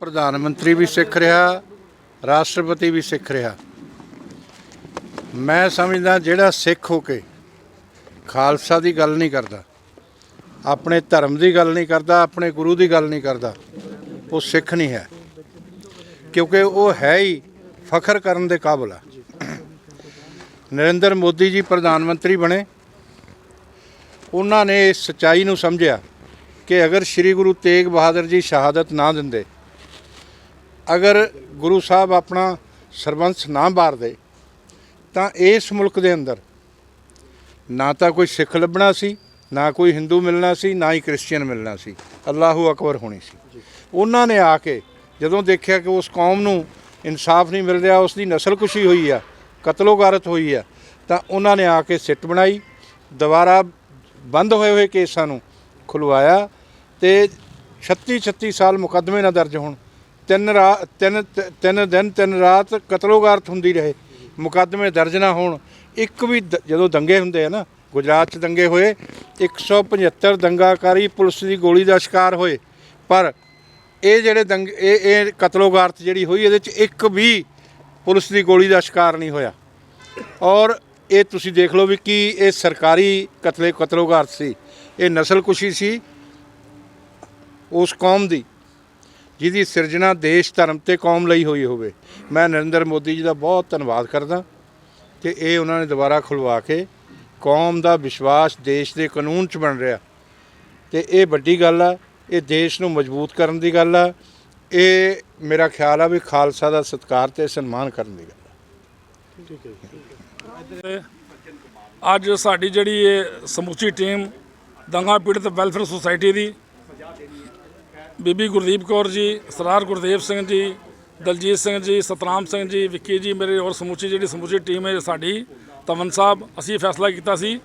ਪ੍ਰਧਾਨ ਮੰਤਰੀ ਵੀ ਸਿੱਖ ਰਿਹਾ, ਰਾਸ਼ਟਰਪਤੀ ਵੀ ਸਿੱਖ ਰਿਹਾ। ਮੈਂ ਸਮਝਦਾ ਜਿਹੜਾ ਸਿੱਖ ਹੋ ਕੇ ਖਾਲਸਾ ਦੀ ਗੱਲ ਨਹੀਂ ਕਰਦਾ, ਆਪਣੇ ਧਰਮ ਦੀ ਗੱਲ ਨਹੀਂ ਕਰਦਾ, ਆਪਣੇ ਗੁਰੂ ਦੀ ਗੱਲ ਨਹੀਂ ਕਰਦਾ, ਉਹ ਸਿੱਖ ਨਹੀਂ ਹੈ। ਕਿਉਂਕਿ ਉਹ ਹੈ ਹੀ ਫਖਰ ਕਰਨ ਦੇ ਕਾਬਲ ਆ। ਨਰਿੰਦਰ ਮੋਦੀ ਜੀ ਪ੍ਰਧਾਨ ਮੰਤਰੀ ਬਣੇ। ਉਹਨਾਂ ਨੇ ਇਸ ਸਚਾਈ ਨੂੰ ਸਮਝਿਆ ਕਿ ਅਗਰ ਸ੍ਰੀ ਗੁਰੂ ਤੇਗ ਬਹਾਦਰ ਜੀ ਸ਼ਹਾਦਤ ਨਾ ਦਿੰਦੇ ਅਗਰ ਗੁਰੂ ਸਾਹਿਬ ਆਪਣਾ ਸਰਬੰਸ ਨਾ ਬਾਰਦੇ ਤਾਂ ਇਸ ਮੁਲਕ ਦੇ ਅੰਦਰ ਨਾ ਤਾਂ ਕੋਈ ਸਿੱਖ ਲੱਭਣਾ ਸੀ ਨਾ ਕੋਈ ਹਿੰਦੂ ਮਿਲਣਾ ਸੀ ਨਾ ਹੀ ਕ੍ਰਿਸਚੀਅਨ ਮਿਲਣਾ ਸੀ। ਅੱਲਾਹੂ ਅਕਬਰ ਹੋਣੀ ਸੀ। ਉਹਨਾਂ ਨੇ ਆ ਕੇ ਜਦੋਂ ਦੇਖਿਆ ਕਿ ਉਸ ਕੌਮ ਨੂੰ ਇਨਸਾਫ ਨਹੀਂ ਮਿਲ ਰਿਹਾ ਉਸ ਦੀ ਨਸਲਕੁਸ਼ੀ ਹੋਈ ਆ ਕਤਲੋਗਾਰਤ ਹੋਈ ਆ ਤਾਂ ਉਹਨਾਂ ਨੇ ਆ ਕੇ ਸਿੱਟ ਬਣਾਈ ਦੁਬਾਰਾ ਬੰਦ ਹੋਏ ਹੋਏ ਕੇਸਾਂ ਨੂੰ ਖੁਲਵਾਇਆ ਤੇ 36 36 ਸਾਲ ਮੁਕੱਦਮੇ ਨਾ ਦਰਜ ਹੋਣ। ਤਿੰਨ ਰਾਤ ਤਿੰਨ ਤਿੰਨ ਦਿਨ, ਤਿੰਨ ਰਾਤ ਕਤਲੋਗਾਰਤ ਹੁੰਦੀ ਰਹੇ। ਮੁਕੱਦਮੇ ਦਰਜ ਨਾ ਹੋਣ। ਇੱਕ ਵੀ ਦ- ਜਦੋਂ ਦੰਗੇ ਹੁੰਦੇ ਆ ਨਾ, ਗੁਜਰਾਤ 'ਚ ਦੰਗੇ ਹੋਏ 175 ਦੰਗਾਕਾਰੀ ਪੁਲਿਸ ਦੀ ਗੋਲੀ ਦਾ ਸ਼ਿਕਾਰ ਹੋਏ। ਪਰ ਇਹ ਜਿਹੜੇ ਦੰਗ, ਇਹ ਇਹ ਕਤਲੋਗਾਰਤ ਜਿਹੜੀ ਹੋਈ, ਇਹਦੇ 'ਚ ਇੱਕ ਵੀ ਪੁਲਿਸ ਦੀ ਗੋਲੀ ਦਾ ਸ਼ਿਕਾਰ ਨਹੀਂ ਹੋਇਆ। ਔਰ ਇਹ ਤੁਸੀਂ ਦੇਖ ਲਓ ਵੀ ਕੀ ਇਹ ਸਰਕਾਰੀ ਕਤਲੇ ਕਤਲੋਗਾਰਤ ਸੀ। ਇਹ ਨਸਲਕੁਸ਼ੀ ਸੀ। ਉਸ ਕੌਮ ਦੀ। ਜਿਹਦੀ ਸਿਰਜਣਾ ਦੇਸ਼ ਧਰਮ ਤੇ ਕੌਮ ਲਈ ਹੋਈ ਹੋਵੇ। ਮੈਂ ਨਰਿੰਦਰ ਮੋਦੀ ਜੀ ਦਾ ਬਹੁਤ ਧੰਨਵਾਦ ਕਰਦਾ ਕਿ ਇਹ ਉਹਨਾਂ ਨੇ ਦੁਬਾਰਾ ਖੁਲਵਾ ਕੇ ਕੌਮ ਦਾ ਵਿਸ਼ਵਾਸ ਦੇਸ਼ ਦੇ ਕਾਨੂੰਨ 'ਚ ਬਣ ਰਿਹਾ। ਤੇ ਇਹ ਵੱਡੀ ਗੱਲ ਆ, ਇਹ ਦੇਸ਼ ਨੂੰ ਮਜ਼ਬੂਤ ਕਰਨ ਦੀ ਗੱਲ ਆ, ਇਹ ਮੇਰਾ ਖਿਆਲ ਆ ਵੀ ਖਾਲਸਾ ਦਾ ਸਤਿਕਾਰ ਤੇ ਸਨਮਾਨ ਕਰਨ ਦੀ ਗੱਲ ਆ। ਅੱਜ ਸਾਡੀ ਜਿਹੜੀ ਇਹ ਸਮੁੱਚੀ ਟੀਮ ਦੰਗਾ ਪੀੜਤ ਵੈਲਫੇਅਰ ਸੁਸਾਇਟੀ ਦੀ ਬੀਬੀ ਗੁਰਦੀਪ ਕੌਰ ਜੀ, ਸਰਦਾਰ ਗੁਰਦੇਵ ਸਿੰਘ ਜੀ, ਦਲਜੀਤ ਸਿੰਘ ਜੀ, ਸਤਨਾਮ ਸਿੰਘ ਜੀ, ਵਿੱਕੀ ਜੀ, ਮੇਰੇ ਔਰ ਸਮੁੱਚੀ ਜਿਹੜੀ ਸਮੁੱਚੀ ਟੀਮ ਹੈ, ਸਾਡੀ ਤਮਨ ਸਾਹਿਬ, ਅਸੀਂ ਫੈਸਲਾ ਕੀਤਾ ਸੀ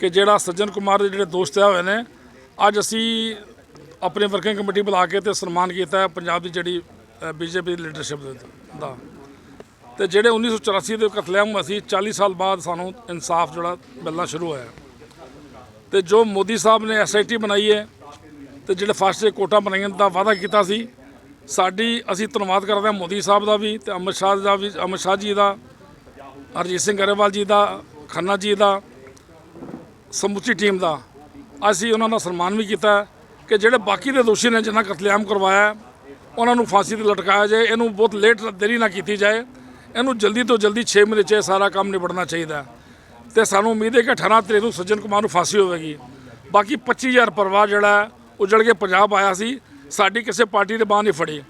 ਕਿ ਜਿਹੜਾ ਸੱਜਣ ਕੁਮਾਰ ਦੇ ਜਿਹੜੇ ਦੋਸਤ ਆ ਹੋਏ ਨੇ, ਅੱਜ ਅਸੀਂ ਆਪਣੀ ਵਰਕਿੰਗ ਕਮੇਟੀ ਬੁਲਾ ਕੇ ਤੇ ਸਨਮਾਨ ਕੀਤਾ ਹੈ ਪੰਜਾਬ ਦੀ ਜਿਹੜੀ ਬੀਜੇਪੀ ਦੀ ਲੀਡਰਸ਼ਿਪ ਦਾ ਤੇ ਜਿਹੜੇ 1984 ਦੇ ਕਤਲੇਆਮ ਅਸੀਂ ਸੀ 40 ਸਾਲ ਬਾਅਦ ਸਾਨੂੰ ਇਨਸਾਫ ਜਿਹੜਾ ਮਿਲਣਾ ਸ਼ੁਰੂ ਹੋਇਆ। ਤੇ ਜੋ ਮੋਦੀ ਸਾਹਿਬ ਨੇ ਐਸਆਈਟੀ ਬਣਾਈ ਹੈ ਤੇ ਜਿਹੜੇ ਫਸਟ ਦੇ ਕੋਟਾ ਬਣਾਈਆਂ ਦਾ ਵਾਅਦਾ ਕੀਤਾ ਸੀ ਸਾਡੀ ਅਸੀਂ ਧੰਨਵਾਦ ਕਰਦੇ ਹਾਂ ਮੋਦੀ ਸਾਹਿਬ ਦਾ ਵੀ ਤੇ ਅਮਿਤ ਸ਼ਾਹ ਦਾ ਵੀ ਅਮਿਤ ਸ਼ਾਹ ਜੀ ਦਾ ਹਰਜੀਤ ਸਿੰਘ ਗਰੇਵਾਲ ਜੀ ਦਾ ਖੰਨਾ ਜੀ ਦਾ ਸਮੁੱਚੀ ਟੀਮ ਦਾ ਅਸੀਂ ਉਹਨਾਂ ਦਾ ਸਨਮਾਨ ਵੀ ਕੀਤਾ ਕਿ ਜਿਹੜੇ ਬਾਕੀ ਦੇ ਦੋਸ਼ੀ ਨੇ ਜਿਨ੍ਹਾਂ ਕਤਲੇਆਮ ਕਰਵਾਇਆ ਉਹਨਾਂ ਨੂੰ ਫਾਂਸੀ ਤੇ ਲਟਕਾਇਆ ਜਾਏ ਇਹਨੂੰ ਬਹੁਤ ਲੇਟ ਦੇਰੀ ਨਾ ਕੀਤੀ ਜਾਏ ਇਹਨੂੰ ਜਲਦੀ ਤੋਂ ਜਲਦੀ 6 ਮਹੀਨੇ 'ਚ ਇਹ ਸਾਰਾ ਕੰਮ ਨਿਬੜਨਾ ਚਾਹੀਦਾ ਹੈ। ਤੇ ਸਾਨੂੰ ਉਮੀਦ ਹੈ ਕਿ 18 ਤਰੀਕ ਨੂੰ ਸੱਜਣ ਕੁਮਾਰ ਨੂੰ ਫਾਂਸੀ ਹੋਵੇਗੀ ਬਾਕੀ 25000 ਪਰਿਵਾਰ ਜਿਹੜਾ ਹੈ, ਉਜੜ ਕੇ ਪੰਜਾਬ ਆਇਆ ਸੀ, ਸਾਡੀ ਕਿਸੇ ਪਾਰਟੀ ਦੇ ਬਾਹ ਨਹੀਂ ਫੜੀ।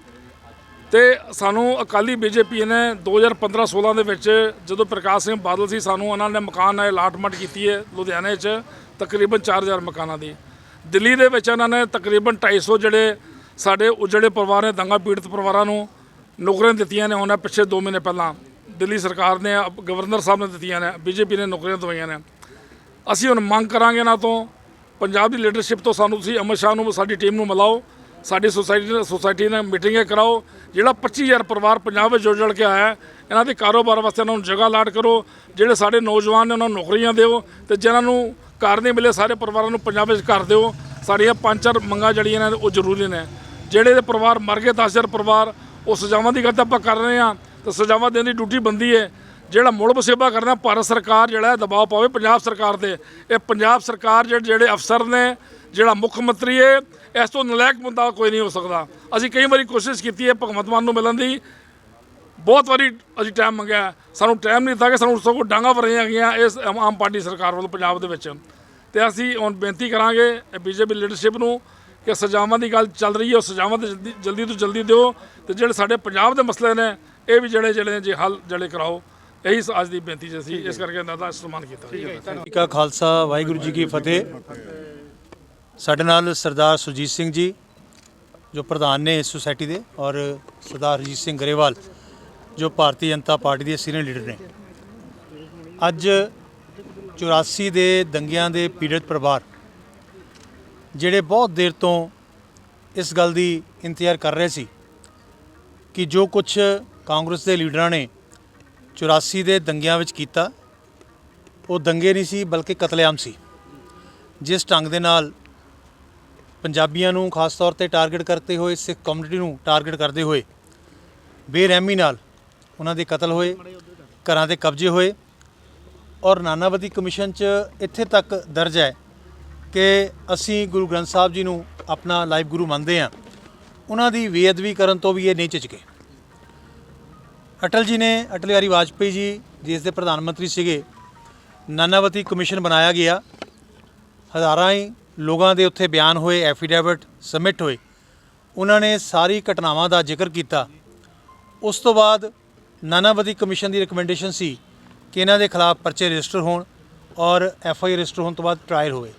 ਤੇ ਸਾਨੂੰ ਅਕਾਲੀ ਬੀਜੇਪੀ ਨੇ 2015-16 ਦੇ ਵਿੱਚ ਜਦੋਂ ਪ੍ਰਕਾਸ਼ ਸਿੰਘ ਬਾਦਲ ਸੀ, ਸਾਨੂੰ ਉਹਨਾਂ ਨੇ ਮਕਾਨ ਅਲਾਟਮੈਂਟ ਕੀਤੀ ਹੈ ਲੁਧਿਆਣੇ 'ਚ, ਤਕਰੀਬਨ 4000 ਮਕਾਨਾਂ ਦੀ। ਦਿੱਲੀ ਦੇ ਵਿੱਚ ਇਹਨਾਂ ਨੇ ਤਕਰੀਬਨ 250 ਜਿਹੜੇ ਸਾਡੇ ਉਜੜੇ ਪਰਿਵਾਰ ਨੇ, ਦੰਗਾ ਪੀੜਤ ਪਰਿਵਾਰਾਂ ਨੂੰ ਨੌਕਰੀਆਂ ਦਿੱਤੀਆਂ ਨੇ ਉਹਨਾਂ ਪਿੱਛੇ 2 ਮਹੀਨੇ ਪਹਿਲਾਂ। ਦਿੱਲੀ ਸਰਕਾਰ ਨੇ ਅਪ- ਗਵਰਨਰ ਸਾਹਿਬ ਨੇ ਦਿੱਤੀਆਂ ਨੇ, ਬੀਜੇਪੀ ਨੇ ਨੌਕਰੀਆਂ ਦਵਾਈਆਂ ਨੇ। ਅਸੀਂ ਹੁਣ ਮੰਗ ਕਰਾਂਗੇ ਨਾ ਤੋਂ ਪੰਜਾਬ ਦੀ ਲੀਡਰਸ਼ਿਪ ਤੋਂ ਸਾਨੂੰ ਤੁਸੀਂ ਅਮਿਤ ਸ਼ਾਹ ਨੂੰ, ਸਾਡੀ ਟੀਮ ਨੂੰ ਮਿਲਾਓ, ਸਾਡੀ ਸੁਸਾਇਟੀ ਨਾਲ ਸੁਸਾਇਟੀ ਨਾਲ ਮੀਟਿੰਗਾਂ ਕਰਾਓ, ਜਿਹੜਾ 25000 ਪਰਿਵਾਰ ਪੰਜਾਬ ਵਿੱਚ ਜੁੜ ਜੁੜ ਕੇ ਆਇਆ ਇਹਨਾਂ ਦੇ ਕਾਰੋਬਾਰ ਵਾਸਤੇ ਉਹਨਾਂ ਨੂੰ ਜਗ੍ਹਾ ਲਾਟ ਕਰੋ, ਜਿਹੜੇ ਸਾਡੇ ਨੌਜਵਾਨ ਨੇ ਉਹਨਾਂ ਨੂੰ ਨੌਕਰੀਆਂ ਦਿਓ ਤੇ ਜਿਨ੍ਹਾਂ ਨੂੰ ਘਰ ਨਹੀਂ ਮਿਲੇ, ਸਾਰੇ ਪਰਿਵਾਰਾਂ ਨੂੰ ਪੰਜਾਬ ਵਿੱਚ ਘਰ ਦਿਓ। ਸਾਡੀਆਂ ਪੰਜ ਚਾਰ ਮੰਗਾਂ ਜਿਹੜੀਆਂ ਨੇ, ਉਹ ਜ਼ਰੂਰੀ ਨੇ। ਜਿਹੜੇ ਦੇ ਪਰਿਵਾਰ ਮਰ ਗਏ 10000 ਪਰਿਵਾਰ, ਉਹ ਸਜ਼ਾਵਾਂ ਦੀ ਗੱਲ ਤਾਂ ਆਪਾਂ ਕਰ ਰਹੇ ਹਾਂ, ਤੇ ਸਜ਼ਾਵਾਂ ਦੇਣ ਦੀ ਡਿਊਟੀ ਬੰਦੀ ਹੈ। ਜਿਹੜਾ ਮੁੜ ਵਸੇਬਾ ਕਰਨਾ ਭਾਰਤ ਸਰਕਾਰ ਜਿਹੜਾ ਹੈ ਦਬਾਅ ਪਾਵੇ ਪੰਜਾਬ ਸਰਕਾਰ ਤੇ। ਇਹ ਪੰਜਾਬ ਸਰਕਾਰ ਜਿਹੜੇ ਜਿਹੜੇ ਅਫਸਰ ਨੇ, ਜਿਹੜਾ ਮੁੱਖ ਮੰਤਰੀ ਹੈ ਇਸ ਤੋਂ ਨਲਾਇਕ ਬੰਦਾ ਕੋਈ ਨਹੀਂ ਹੋ ਸਕਦਾ। ਅਸੀਂ ਕਈ ਵਾਰੀ ਕੋਸ਼ਿਸ਼ ਕੀਤੀ ਹੈ ਭਗਵੰਤ ਮਾਨ ਨੂੰ ਮਿਲਣ ਦੀ। ਬਹੁਤ ਵਾਰੀ ਅਸੀਂ ਟਾਈਮ ਮੰਗਿਆ। ਸਾਨੂੰ ਟਾਈਮ ਨਹੀਂ ਦਿੱਤਾ ਕਿ ਸਾਨੂੰ ਸਗੋਂ ਡਾਂਗਾ ਭਰੀਆਂ ਗਈਆਂ ਇਸ ਆਮ ਪਾਰਟੀ ਸਰਕਾਰ ਵੱਲੋਂ ਪੰਜਾਬ ਦੇ ਵਿੱਚ। ਤੇ ਅਸੀਂ ਹੁਣ ਬੇਨਤੀ ਕਰਾਂਗੇ ਬੀਜੇਪੀ ਲੀਡਰਸ਼ਿਪ ਨੂੰ ਕਿ ਸਜ਼ਾਵਾਂ ਦੀ ਗੱਲ ਚੱਲ ਰਹੀ ਹੈ ਉਹ ਸਜ਼ਾਵਾਂ ਤੇ ਜਲਦੀ ਜਲਦੀ ਤੋਂ ਜਲਦੀ ਦਿਓ। ਤੇ ਜਿਹੜੇ ਸਾਡੇ ਪੰਜਾਬ ਦੇ ਮਸਲੇ ਨੇ, ਇਹ ਵੀ ਜਿਹੜੇ ਜਿਹੜੇ ਜੇ ਹੱਲ ਜਿਹੜੇ ਕਰਾਓ। ਇਹੀ ਅੱਜ ਦੀ ਬੇਨਤੀ ਜੀ ਅਸੀਂ ਇਸ ਕਰਕੇ ਇਹਨਾਂ ਦਾ ਸਨਮਾਨ ਕੀਤਾ ਜੀ। ਕਾ ਖਾਲਸਾ ਵਾਹਿਗੁਰੂ ਜੀ ਕੀ ਫਤਿਹ। ਸਾਡੇ ਨਾਲ ਸਰਦਾਰ ਸੁਜੀਤ ਸਿੰਘ ਜੀ ਜੋ ਪ੍ਰਧਾਨ ਨੇ ਇਸ ਸੁਸਾਇਟੀ ਦੇ ਔਰ ਸਰਦਾਰ ਰਜੀਤ ਸਿੰਘ ਗਰੇਵਾਲ ਜੋ ਭਾਰਤੀ ਜਨਤਾ ਪਾਰਟੀ ਦੇ ਸੀਨੀਅਰ ਲੀਡਰ ਨੇ। ਅੱਜ 84 ਦੇ ਦੰਗਿਆਂ ਦੇ ਪੀੜਤ ਪਰਿਵਾਰ ਜਿਹੜੇ ਬਹੁਤ ਦੇਰ ਤੋਂ ਇਸ ਗੱਲ ਦੀ ਇੰਤਜ਼ਾਰ ਕਰ ਰਹੇ ਸੀ ਕਿ ਜੋ ਕੁਝ ਕਾਂਗਰਸ ਦੇ ਲੀਡਰਾਂ ਨੇ 84 ਦੇ ਦੰਗਿਆਂ ਵਿੱਚ ਕੀਤਾ। ਉਹ ਦੰਗੇ ਨਹੀਂ ਸੀ, ਬਲਕਿ ਕਤਲੇਆਮ ਸੀ। ਜਿਸ ਢੰਗ ਦੇ ਨਾਲ ਪੰਜਾਬੀਆਂ ਨੂੰ ਖਾਸ ਤੌਰ ਤੇ ਟਾਰਗੇਟ ਕਰਦੇ ਹੋਏ, ਸਿੱਖ ਕਮਿਊਨਿਟੀ ਨੂੰ ਟਾਰਗੇਟ ਕਰਦੇ ਹੋਏ ਬੇਰਹਿਮੀ ਨਾਲ ਉਹਨਾਂ ਦੇ ਕਤਲ ਹੋਏ, ਘਰਾਂ ਦੇ ਕਬਜ਼ੇ ਹੋਏ ਔਰ ਨਾਨਾਵਤੀ ਕਮਿਸ਼ਨ 'ਚ ਇੱਥੇ ਤੱਕ ਦਰਜ ਹੈ ਕਿ ਅਸੀਂ ਗੁਰੂ ਗ੍ਰੰਥ ਸਾਹਿਬ ਜੀ ਨੂੰ ਆਪਣਾ ਲਾਈਵ ਗੁਰੂ ਮੰਨਦੇ ਹਾਂ। ਉਹਨਾਂ ਦੀ ਬੇਅਦਬੀ ਕਰਨ ਤੋਂ ਵੀ ਇਹ ਨਹੀਂ ਝਿਜਕੇ। ਅਟਲ ਜੀ ਨੇ ਅਟਲ ਬਿਹਾਰੀ ਵਾਜਪੇਈ ਜੀ, ਦੇਸ਼ ਦੇ ਪ੍ਰਧਾਨ ਮੰਤਰੀ ਸੀਗੇ, ਨਾਨਾਵਤੀ ਕਮਿਸ਼ਨ ਬਣਾਇਆ ਗਿਆ। ਹਜ਼ਾਰਾਂ ਹੀ ਲੋਕਾਂ ਦੇ ਉੱਥੇ ਬਿਆਨ ਹੋਏ, ਐਫੀਡੇਵਿਟ ਸਬਮਿਟ ਹੋਏ। ਉਹਨਾਂ ਨੇ ਸਾਰੀ ਘਟਨਾਵਾਂ ਦਾ ਜ਼ਿਕਰ ਕੀਤਾ। ਉਸ ਤੋਂ ਬਾਅਦ ਨਾਨਾਵਤੀ ਕਮਿਸ਼ਨ ਦੀ ਰეკਮੈਂਡੇਸ਼ਨ ਸੀ ਕਿ ਇਹਨਾਂ ਦੇ ਖਿਲਾਫ ਪਰਚੇ ਰਜਿਸਟਰ ਹੋਣ ਔਰ ਐਫ ਆਈ ਰਜਿਸਟਰ ਹੋਣ ਤੋਂ ਬਾਅਦ ਟ੍ਰਾਇਲ ਹੋਵੇ।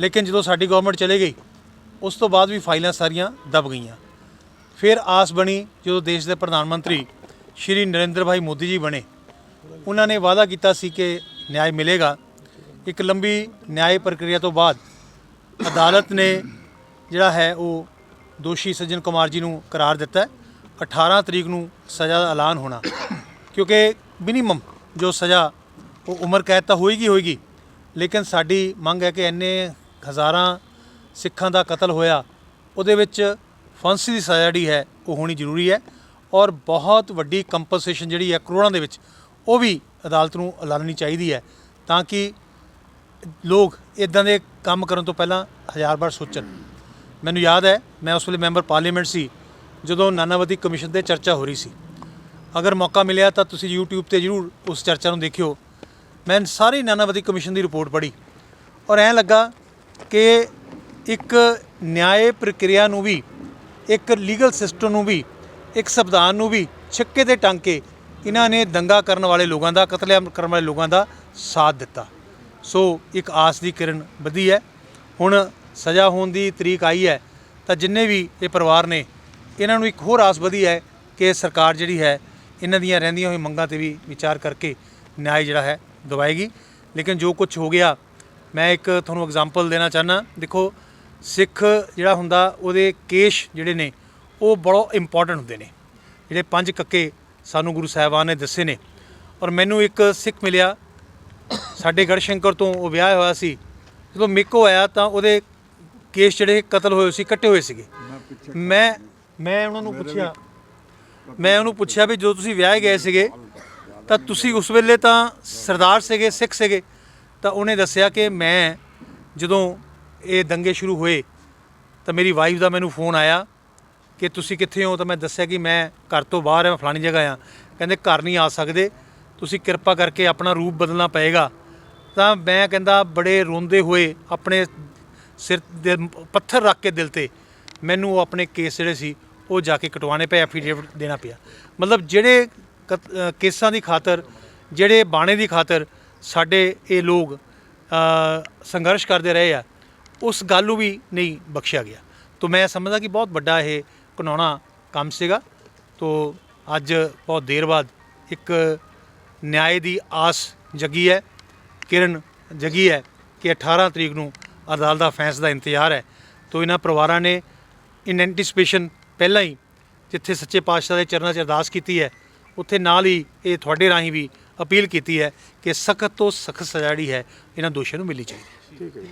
ਲੇਕਿਨ ਜਦੋਂ ਸਾਡੀ ਗਵਰਨਮੈਂਟ ਚਲੇ ਗਈ, ਉਸ ਤੋਂ ਬਾਅਦ ਵੀ ਫਾਈਲਾਂ ਸਾਰੀਆਂ ਦਬ ਗਈਆਂ। ਫਿਰ ਆਸ ਬਣੀ ਜਦੋਂ ਦੇਸ਼ ਦੇ ਪ੍ਰਧਾਨ ਮੰਤਰੀ ਸ਼੍ਰੀ ਨਰਿੰਦਰ ਭਾਈ ਮੋਦੀ ਜੀ ਬਣੇ। ਉਹਨਾਂ ਨੇ ਵਾਅਦਾ ਕੀਤਾ ਸੀ ਕਿ ਨਿਆਂ ਮਿਲੇਗਾ। ਇੱਕ ਲੰਬੀ ਨਿਆਂ ਪ੍ਰਕਿਰਿਆ ਤੋਂ ਬਾਅਦ ਅਦਾਲਤ ਨੇ ਜਿਹੜਾ ਹੈ ਉਹ ਦੋਸ਼ੀ ਸੱਜਣ ਕੁਮਾਰ ਜੀ ਨੂੰ ਕਰਾਰ ਦਿੱਤਾ ਹੈ। 18 ਤਰੀਕ ਨੂੰ ਸਜ਼ਾ ਦਾ ਐਲਾਨ ਹੋਣਾ। ਕਿਉਂਕਿ ਮਿਨੀਮਮ ਜੋ ਸਜ਼ਾ ਉਹ ਉਮਰ ਕੈਦ ਤਾਂ ਹੋਏਗੀ ਹੋਏਗੀ, ਲੇਕਿਨ ਸਾਡੀ ਮੰਗ ਹੈ ਕਿ ਇੰਨੇ ਹਜ਼ਾਰਾਂ ਸਿੱਖਾਂ ਦਾ ਕਤਲ ਹੋਇਆ, ਉਹਦੇ ਵਿੱਚ ਫਾਂਸੀ ਦੀ ਸਜ਼ਾ ਜਿਹੜੀ ਹੈ ਉਹ ਹੋਣੀ ਜ਼ਰੂਰੀ ਹੈ। ਔਰ ਬਹੁਤ ਵੱਡੀ ਕੰਪਨਸੇਸ਼ਨ ਜਿਹੜੀ ਹੈ ਕਰੋੜਾਂ ਦੇ ਵਿੱਚ, ਉਹ ਵੀ ਅਦਾਲਤ ਨੂੰ ਐਲਾਨਣੀ ਚਾਹੀਦੀ ਹੈ ਤਾਂ ਕਿ ਲੋਕ ਇਦਾਂ ਦੇ ਕੰਮ ਕਰਨ ਤੋਂ ਪਹਿਲਾਂ ਹਜ਼ਾਰ ਵਾਰ ਸੋਚਣ। ਮੈਨੂੰ ਯਾਦ ਹੈ, ਮੈਂ ਉਸ ਵੇਲੇ ਮੈਂਬਰ ਪਾਰਲੀਮੈਂਟ ਸੀ, ਜਦੋਂ ਨਾਨਾਵਤੀ ਕਮਿਸ਼ਨ ਤੇ ਚਰਚਾ ਹੋ ਰਹੀ ਸੀ। ਅਗਰ ਮੌਕਾ ਮਿਲਿਆ ਤਾਂ ਤੁਸੀਂ YouTube ਤੇ ਜਰੂਰ ਉਸ ਚਰਚਾ ਨੂੰ ਦੇਖਿਓ। ਮੈਂ ਸਾਰੀ ਨਾਨਾਵਤੀ ਕਮਿਸ਼ਨ ਦੀ ਰਿਪੋਰਟ ਪੜ੍ਹੀ ਔਰ ਐਂ ਲੱਗਾ ਕਿ ਇੱਕ ਨਿਆਏ ਪ੍ਰਕਿਰਿਆ ਨੂੰ ਵੀ, ਇੱਕ ਲੀਗਲ ਸਿਸਟਮ ਨੂੰ ਵੀ ਇੱਕ ਸੰਵਿਧਾਨ ਨੂੰ ਵੀ ਛੱਕੇ ਤੇ ਟੰਗ ਕੇ ਇਹਨਾਂ ਨੇ ਦੰਗਾ ਕਰਨ ਵਾਲੇ ਲੋਕਾਂ ਦਾ, ਕਤਲੇਆਮ ਕਰਨ ਵਾਲੇ ਲੋਕਾਂ ਦਾ ਸਾਥ ਦਿੱਤਾ। ਸੋ ਇੱਕ ਆਸ ਦੀ ਕਿਰਨ ਵਧੀ ਹੈ। ਹੁਣ ਸਜ਼ਾ ਹੋਣ ਦੀ ਤਰੀਕ ਆਈ ਹੈ ਤਾਂ ਜਿੰਨੇ ਵੀ ਇਹ ਪਰਿਵਾਰ ਨੇ, ਇਹਨਾਂ ਨੂੰ ਇੱਕ ਹੋਰ ਆਸ ਵਧੀ ਹੈ ਕਿ ਸਰਕਾਰ ਜਿਹੜੀ ਹੈ, ਇਹਨਾਂ ਦੀਆਂ ਰਹਿੰਦੀਆਂ ਹੋਈ ਮੰਗਾਂ ਤੇ ਵੀ ਵਿਚਾਰ ਕਰਕੇ ਨਿਆਂ ਜਿਹੜਾ ਹੈ ਦਵਾਏਗੀ। ਲੇਕਿਨ ਜੋ ਕੁਝ ਹੋ ਗਿਆ, ਮੈਂ ਇੱਕ ਤੁਹਾਨੂੰ ਐਗਜ਼ਾਮਪਲ ਦੇਣਾ ਚਾਹਨਾ ਦੇਖੋ, ਸਿੱਖ ਜਿਹੜਾ ਹੁੰਦਾ, ਉਹਦੇ ਕੇਸ਼ ਜਿਹੜੇ ਨੇ ਉਹ ਬੜਾ ਇੰਪੋਰਟੈਂਟ ਹੁੰਦੇ ਨੇ। ਜਿਹੜੇ ਪੰਜ ਕੱਕੇ ਸਾਨੂੰ ਗੁਰੂ ਸਾਹਿਬਾਨ ਨੇ ਦੱਸੇ ਨੇ। ਔਰ ਮੈਨੂੰ ਇੱਕ ਸਿੱਖ ਮਿਲਿਆ। ਸਾਡੇ ਗੜਸ਼ੰਕਰ ਤੋਂ ਉਹ ਵਿਆਹ ਹੋਇਆ ਸੀ। ਜਦੋਂ ਮਿੱਕੋ ਆਇਆ ਤਾਂ ਉਹਦੇ ਕੇਸ ਜਿਹੜੇ ਕਤਲ ਹੋਏ ਸੀ ਕੱਟੇ ਹੋਏ ਸੀਗੇ। ਮੈਂ ਮੈਂ ਉਹਨਾਂ ਨੂੰ ਪੁੱਛਿਆ। ਮੈਂ ਉਹਨੂੰ ਪੁੱਛਿਆ ਵੀ ਜਦੋਂ ਤੁਸੀਂ ਵਿਆਹ ਗਏ ਸੀਗੇ ਤਾਂ ਤੁਸੀਂ ਉਸ ਵੇਲੇ ਤਾਂ ਸਰਦਾਰ ਸੀਗੇ ਸਿੱਖ ਸੀਗੇ। ਤਾਂ ਉਹਨੇ ਦੱਸਿਆ ਕਿ ਮੈਂ ਜਦੋਂ ਇਹ ਦੰਗੇ ਸ਼ੁਰੂ ਹੋਏ ਤਾਂ ਮੇਰੀ ਵਾਈਫ ਦਾ ਮੈਨੂੰ ਫੋਨ ਆਇਆ। ਕਿ ਤੁਸੀਂ ਕਿੱਥੇ ਹੋ ਤਾਂ ਮੈਂ ਦੱਸਿਆ ਕਿ ਮੈਂ ਘਰ ਤੋਂ ਬਾਹਰ ਹਾਂ ਫਲਾਣੀ ਜਗ੍ਹਾ ਆ। ਕਹਿੰਦੇ ਘਰ ਨਹੀਂ ਆ ਸਕਦੇ। ਤੁਸੀਂ ਕਿਰਪਾ ਕਰਕੇ ਆਪਣਾ ਰੂਪ ਬਦਲਣਾ ਪਏਗਾ। ਤਾਂ ਮੈਂ ਕਹਿੰਦਾ ਬੜੇ ਰੋਂਦੇ ਹੋਏ ਆਪਣੇ ਸਿਰ ਦੇ ਪੱਥਰ ਰੱਖ ਕੇ ਦਿਲ ਤੇ ਮੈਨੂੰ ਉਹ ਆਪਣੇ ਕੇਸ ਜਿਹੜੇ ਸੀ, ਉਹ ਜਾ ਕੇ ਕਟਵਾਣੇ ਪਏ ਐਫੀਡੇਵਿਟ ਦੇਣਾ ਪਿਆ। ਮਤਲਬ ਜਿਹੜੇ ਕਤ- ਕੇਸਾਂ ਦੀ ਖਾਤਰ, ਜਿਹੜੇ ਬਾਣੇ ਦੀ ਖਾਤਰ ਸਾਡੇ ਇਹ ਲੋਕ ਸੰਘਰਸ਼ ਕਰਦੇ ਰਹੇ ਆ, ਉਸ ਗੱਲ ਨੂੰ ਵੀ ਨਹੀਂ ਬਖਸ਼ਿਆ ਗਿਆ। ਤਾਂ ਮੈਂ ਸਮਝਦਾ ਕਿ ਬਹੁਤ ਵੱਡਾ ਇਹ ਘਿਨਾਉਣਾ ਕੰਮ ਸੀਗਾ। ਤੋ ਅੱਜ ਬਹੁਤ ਦੇਰ ਬਾਅਦ ਇੱਕ ਨਿਆਂ ਦੀ ਆਸ ਜਗੀ ਹੈ, ਕਿਰਨ ਜਗੀ ਹੈ ਕਿ 18 ਤਰੀਕ ਨੂੰ ਅਦਾਲਤ ਦਾ ਫੈਸਲਾ ਦਾ ਇੰਤਜ਼ਾਰ ਹੈ। ਤੋ ਇਹਨਾਂ ਪਰਿਵਾਰਾਂ ਨੇ ਇਨ ਐਂਟੀਸਪੇਸ਼ਨ ਪਹਿਲਾਂ ਹੀ ਜਿੱਥੇ ਸੱਚੇ ਪਾਤਸ਼ਾਹ ਦੇ ਚਰਨਾਂ 'ਚ ਅਰਦਾਸ ਕੀਤੀ ਹੈ, ਉੱਥੇ ਨਾਲ ਹੀ ਇਹ ਤੁਹਾਡੇ ਰਾਹੀਂ ਵੀ ਅਪੀਲ ਕੀਤੀ ਹੈ ਕਿ ਸਖਤ ਤੋਂ ਸਖਤ ਸਜ਼ਾ ਜਿਹੜੀ ਹੈ, ਇਹਨਾਂ ਦੋਸ਼ੀਆਂ ਨੂੰ ਮਿਲਣੀ ਚਾਹੀਦੀ ਹੈ।